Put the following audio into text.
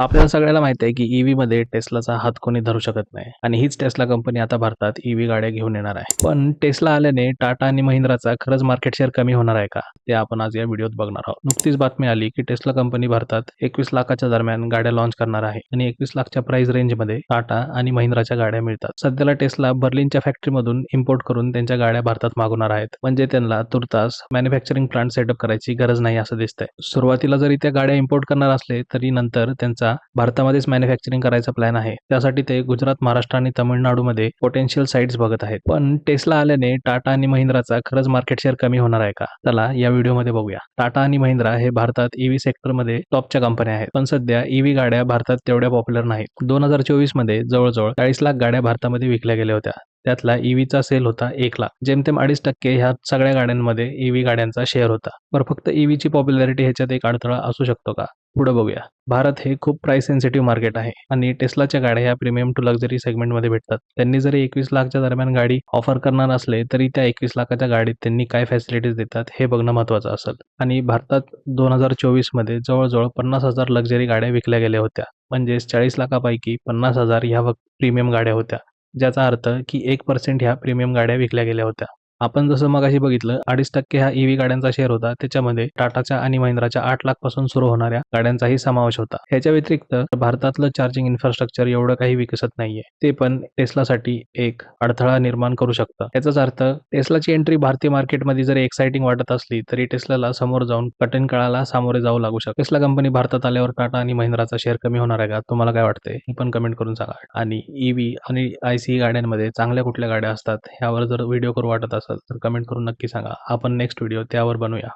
आपल्याला सगळ्याला माहिती आहे की ईव्ही मध्ये टेस्लाचा हात कोणी धरू शकत नाही. आणि हीच टेस्ला कंपनी आता भारतात ईव्ही गाड्या घेऊन येणार आहे. पण टेस्ला आल्याने टाटा आणि महिंद्राचा खरंच मार्केट शेअर कमी होणार आहे का? ते आपण आज या व्हिडिओत बघणार आहोत. नुकतीच बातमी आली की टेस्ला कंपनी भारतात एकवीस लाखाच्या दरम्यान गाड्या लॉन्च करणार आहे. आणि एकवीस लाखच्या प्राइस रेंजमध्ये टाटा आणि महिंद्राच्या गाड्या मिळतात. सध्याला टेस्ला बर्लिनच्या फॅक्टरीमधून इम्पोर्ट करून त्यांच्या गाड्या भारतात मागवणार आहेत. म्हणजे त्यांना तुर्तास मॅन्युफॅक्चरिंग प्लांट सेटअप करायची गरज नाही असं दिसतंय. सुरुवातीला जरी त्या गाड्या इम्पोर्ट करणार असले तरी नंतर त्यांचा भारतामध्येच मॅन्युफॅक्चरिंग करायचा प्लॅन आहे. त्यासाठी ते गुजरात महाराष्ट्र आणि तमिळनाडूमध्ये पोटेन्शियल साईट्स बघत आहेत. पण टेस्ला आल्याने टाटा आणि महिंद्राचा खरंच मार्केट शेअर कमी होणार आहे का? चला या व्हिडिओमध्ये बघूया. टाटा आणि महिंद्रा हे भारतात ईव्ही सेक्टरमध्ये टॉपच्या कंपन्या आहेत. पण सध्या ईव्ही गाड्या भारतात तेवढ्या पॉप्युलर नाहीत. दोन हजार चोवीसमध्ये जवळजवळ चाळीस लाख गाड्या भारतामध्ये विकल्या गेल्या होत्या. त्यातला ईव्हीचा सेल होता एक लाख. जेमतेम अडीच टक्के ह्या सगळ्या गाड्यांमध्ये ईव्ही गाड्यांचा शेअर होता. पर फक्त ईव्हीची पॉप्युलॅरिटी ह्याच्यात एक अडथळा असू शकतो का? पुढे बघूया. भारत हे खूप प्राइस सेन्सिटिव्ह मार्केट आहे आणि टेस्लाच्या गाड्या ह्या प्रीमियम टू लक्झरी सेगमेंटमध्ये भेटतात. त्यांनी जरी एकवीस लाखच्या दरम्यान गाडी ऑफर करणार असले तरी त्या एकवीस लाखाच्या गाडीत त्यांनी काय फॅसिलिटीज देतात हे बघणं महत्वाचं असेल. आणि भारतात दोन हजार चोवीसमध्ये जवळजवळ पन्नास हजार लक्झरी गाड्या विकल्या गेल्या होत्या. म्हणजेच चाळीस लाखापैकी पन्नास हजार ह्या प्रीमियम गाड्या होत्या. ज्याचा अर्थ की एक पर्सेंट ह्या प्रीमियम गाड्या विकल्या गेल्या होत्या. आपण जसं मगाशी बघितलं अडीच टक्के हा ईव्ही गाड्यांचा शेअर होता. त्याच्यामध्ये टाटाच्या आणि महिंद्राच्या आठ लाखपासून सुरू होणाऱ्या गाड्यांचाही समावेश होता. ह्याच्या व्यतिरिक्त भारतातलं चार्जिंग इन्फ्रास्ट्रक्चर एवढं काही विकसत नाहीये. ते पण टेस्लासाठी एक अडथळा निर्माण करू शकतं. याचाच अर्थ टेस्लाची एंट्री भारतीय मार्केटमध्ये जरी एक्साइटिंग वाटत असली तरी टेस्लाला समोर जाऊन कठीण काळाला सामोरे जाऊ लागू शकतं. टेस्ला कंपनी भारतात आल्यावर टाटा आणि महिंद्राचा शेअर कमी होणार आहे का? तुम्हाला काय वाटते हे पण कमेंट करून सांगा. आणि ईव्ही आणि आय सी गाड्यांमध्ये चांगल्या कुठल्या गाड्या असतात ह्यावर जर व्हिडिओ करू वाटत असाल तर कमेंट करून नक्की सांगा. आपण नेक्स्ट व्हिडिओ त्यावर बनवूया.